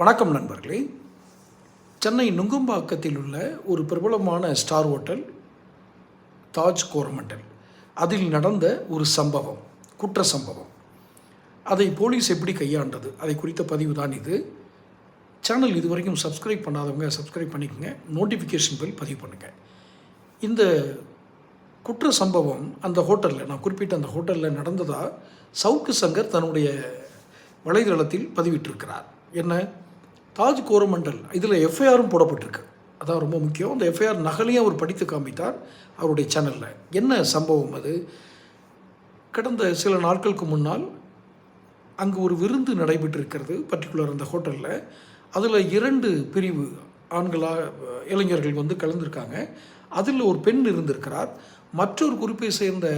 வணக்கம் நண்பர்களே. சென்னை நுங்கும்பாக்கத்தில் உள்ள ஒரு பிரபலமான ஸ்டார் ஹோட்டல் தாஜ் கோரமண்டல். அதில் நடந்த ஒரு சம்பவம் குற்ற சம்பவம். அதை போலீஸ் எப்படி கையாண்டது? அதை குறித்த பதிவு தான் இது. சேனல் இது வரைக்கும் சப்ஸ்கிரைப் பண்ணாதவங்க சப்ஸ்கிரைப் பண்ணிக்கோங்க. நோட்டிஃபிகேஷன் பில் பதிவு பண்ணுங்கள் இந்த குற்ற சம்பவம் அந்த ஹோட்டலில் நான் குறிப்பிட்ட அந்த ஹோட்டலில் நடந்ததாக சவுக்கு சங்கர் தன்னுடைய வலைதளத்தில் பதிவிட்டிருக்கிறார். என்ன? தாஜ் கோரமண்டல் இதில் எஃப்ஐஆரும் போடப்பட்டிருக்கு. அதான் ரொம்ப முக்கியம். அந்த எஃப்ஐஆர் நகலையும் அவர் படித்து காமித்தார் அவருடைய சேனலில் என்ன சம்பவம் அது? கடந்த சில நாட்களுக்கு முன்னால் அங்கு ஒரு விருந்து நடைபெற்றிருக்கிறது பர்டிகுலர் அந்த ஹோட்டலில் அதில் இரண்டு பிரிவு ஆண்களாக இளைஞர்கள் வந்து கலந்துருக்காங்க. அதில் ஒரு பெண் இருந்திருக்கிறார். மற்றொரு குறிப்பை சேர்ந்த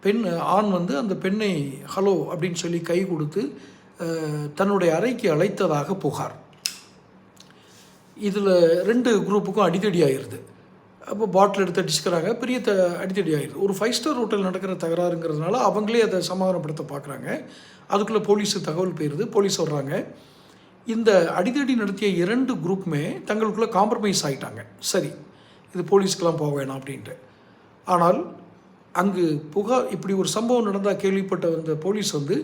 பெண் ஆண் வந்து அந்த பெண்ணை ஹலோ அப்படின்னு சொல்லி கை கொடுத்து தன்னுடைய அறைக்கு அழைத்ததாக புகார். இதில் ரெண்டு குரூப்புக்கும் அடிதடி ஆயிடுது அப்போ பாட்டில் எடுத்து அடிச்சுக்கிறாங்க பெரிய த அடித்தடி ஆயிடுது ஒரு ஃபைவ் ஸ்டார் ஹோட்டல் நடக்கிற தகராறுங்கிறதுனால அவங்களே அதை சமாதானப்படுத்த பார்க்குறாங்க. அதுக்குள்ளே போலீஸு தகவல் போயிடுது போலீஸ் வர்றாங்க. இந்த அடிதடி நடத்திய இரண்டு குரூப்புமே தங்களுக்குள்ளே காம்ப்ரமைஸ் ஆகிட்டாங்க சரி இது போலீஸ்க்கெலாம் போக வேணாம் அப்படின்ட்டு. ஆனால் அங்கு புகார் இப்படி ஒரு சம்பவம் நடந்தால் கேள்விப்பட்ட அந்த போலீஸ் வந்து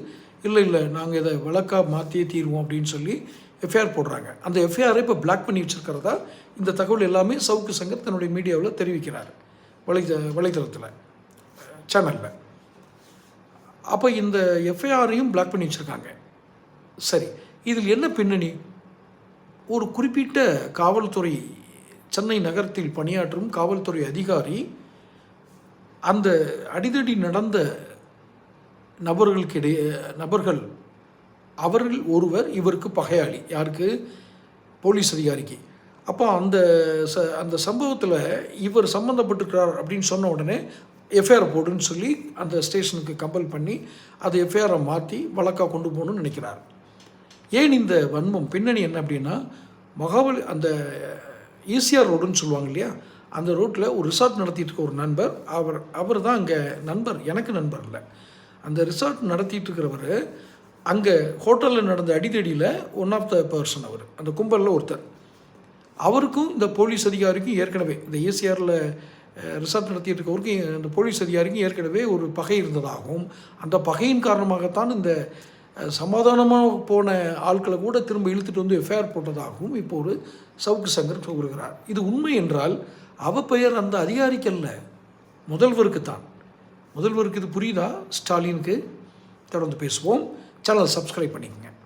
இல்லை இல்லை நாங்கள் இதை வழக்காக மாற்றியே தீருவோம் அப்படின்னு சொல்லி எஃப்ஐஆர் போடுறாங்க. அந்த எஃப்ஐஆரை இப்போ பிளாக் பண்ணி வச்சுருக்கிறதா இந்த தகவல் எல்லாமே சவுக்கு சங்கர் தன்னுடைய மீடியாவில் தெரிவிக்கிறார். வலை வலைத்தளத்தில் சேனலில் அப்போ இந்த எஃப்ஐஆரையும் பிளாக் பண்ணி வச்சுருக்காங்க. சரி இதில் என்ன பின்னணி? ஒரு குறிப்பிட்ட காவல்துறை சென்னை நகரத்தில் பணியாற்றும் காவல்துறை அதிகாரி அந்த அடிதடி நடந்த நபர்களுக்கிடையே நபர்கள் அவர்கள் ஒருவர் இவருக்கு பகையாளி யாருக்கு? போலீஸ் அதிகாரிக்கு. அப்போ அந்த ச அந்த சம்பவத்தில் இவர் சம்மந்தப்பட்டிருக்கிறார் அப்படின்னு சொன்ன உடனே எஃப்ஐஆர் போடுன்னு சொல்லி அந்த ஸ்டேஷனுக்கு கம்பல் பண்ணி அதை எஃப்ஐஆரை மாற்றி வழக்காக கொண்டு போகணும்னு நினைக்கிறார். ஏன் இந்த வன்மம்? பின்னணி என்ன அப்படின்னா மகாபலி அந்த ஈசிஆர் ரோடுன்னு சொல்லுவாங்க இல்லையா? அந்த ரோட்டில் ஒரு ரிசார்ட் நடத்திட்டு இருக்க ஒரு நண்பர். அவர் அவர் தான் அங்கே நண்பர். எனக்கு நண்பர் இல்லை. அந்த ரிசார்ட் நடத்திட்டு இருக்கிறவர் அங்கே ஹோட்டலில் நடந்த அடிதடியில் ஒன் ஆஃப் த பர்சன் அவர். அந்த கும்பலில் ஒருத்தர். அவருக்கும் இந்த போலீஸ் அதிகாரிக்கும் ஏற்கனவே இந்த ஏசிஆரில் ரிசார்ட் நடத்திட்டு இருக்கவருக்கும் அந்த போலீஸ் அதிகாரிக்கும் ஏற்கனவே ஒரு பகை இருந்ததாகவும் அந்த பகையின் காரணமாகத்தான் இந்த சமாதானமாக போன ஆட்களை கூட திரும்ப இழுத்துட்டு வந்து எஃப்ஐஆர் போட்டதாகவும் இப்போ ஒரு சவுக்கு சங்கர் கூறுகிறார். இது உண்மை என்றால் அவ பெயர் அந்த அதிகாரிக்கல்ல. முதல்வருக்கு தான். முதல்வருக்கு இது புரியுதா? ஸ்டாலினுக்கு. தொடர்ந்து பேசுவோம். சேனல் சப்ஸ்கிரைப் பண்ணிக்கங்க.